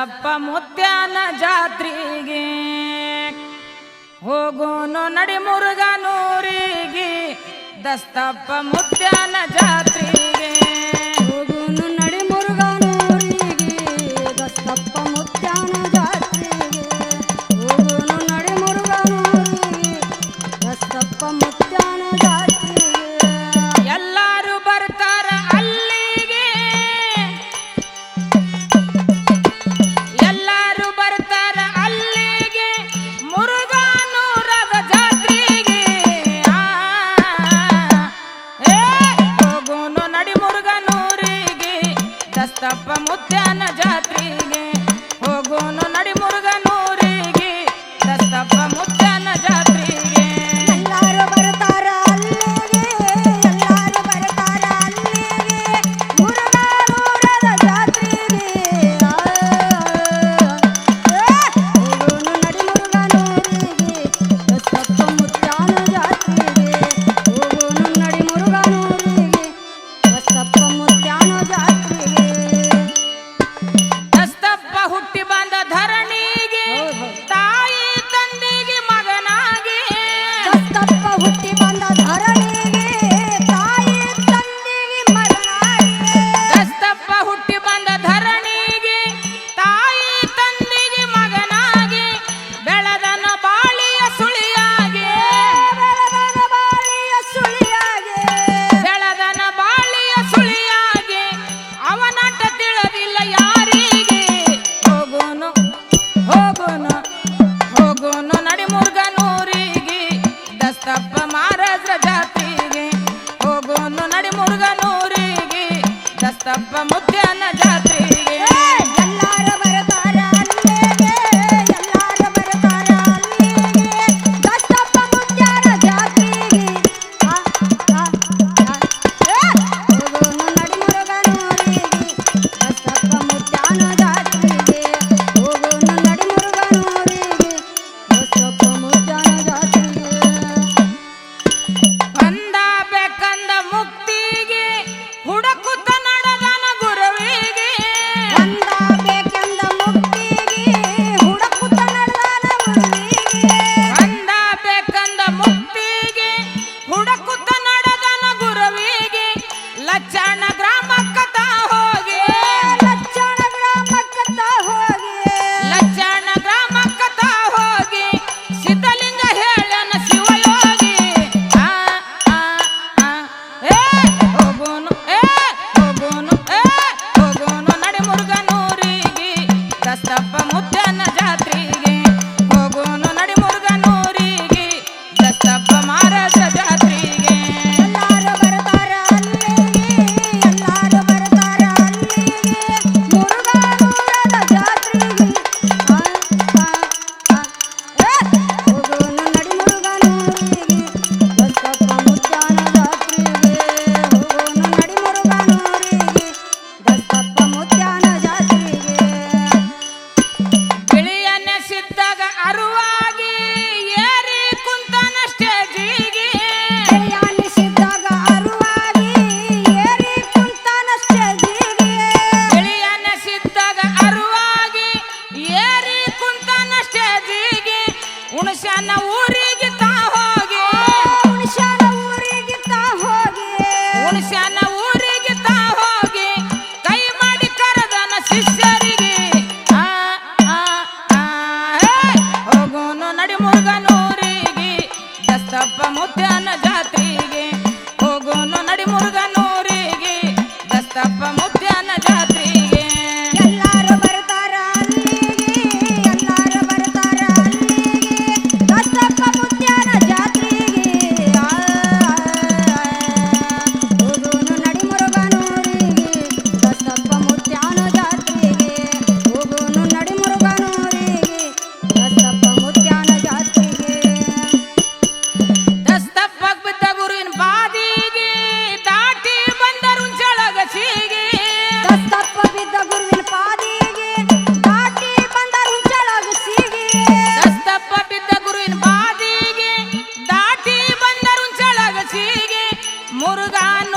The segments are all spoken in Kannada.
ಸಪ್ಪ ಮುತ್ಯಾನ ಜಾತ್ರಿಗೆ ಹೋಗೋನು ನಡಿ ಮುರುಗನೂರಿಗೆ ದಸ್ತಪ್ಪ ಮುತ್ಯಾನ ಜಾತ್ರಿಗೆ ಹೋಗೋನು ನಡಿ ಮುರುಗನೂರಿಗೆ ದಸ್ತಪ್ಪ ಮುತ್ಯಾನ ಜಾತ್ರಿಗೆ ಹೋಗೋನು ನಡಿ ಮುರುಗನೂರಿಗೆ ದಸ್ತಪ್ಪ ಮುತ್ಯಾನ ಜಾತ್ರಿಗೆ ಅಪ್ಪ ಮುದ್ದನ ಜಾತ್ರಿ. banda da ತಪ್ಪ ಮುತ್ತ গান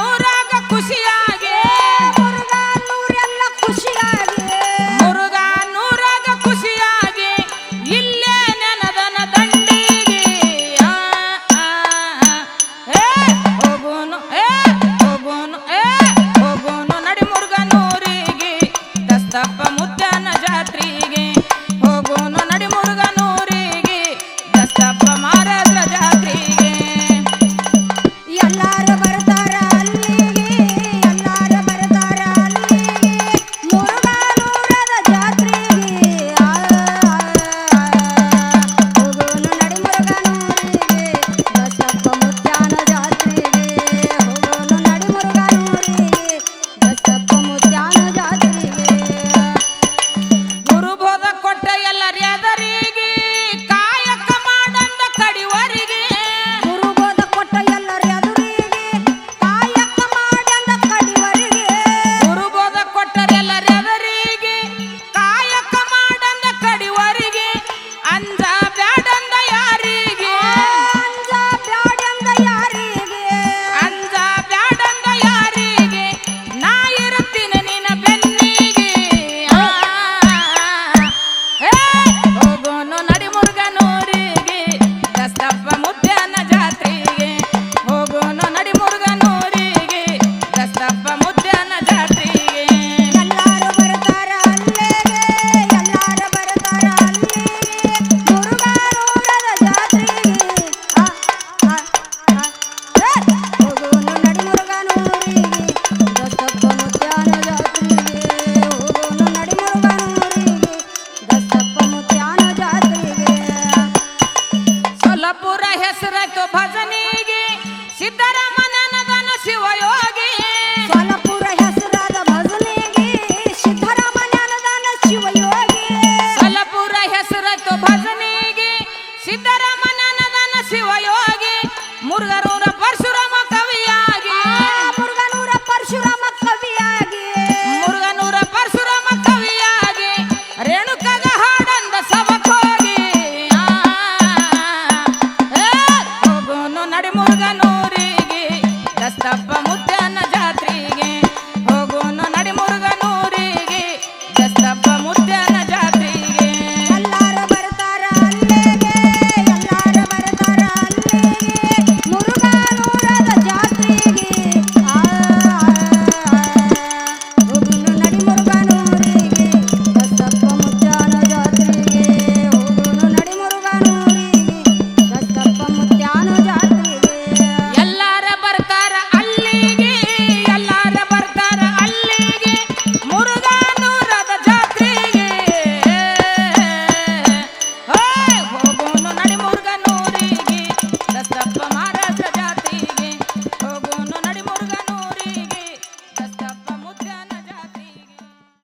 ಸಿದ್ದರಾಮಯ್ಯನದಾನ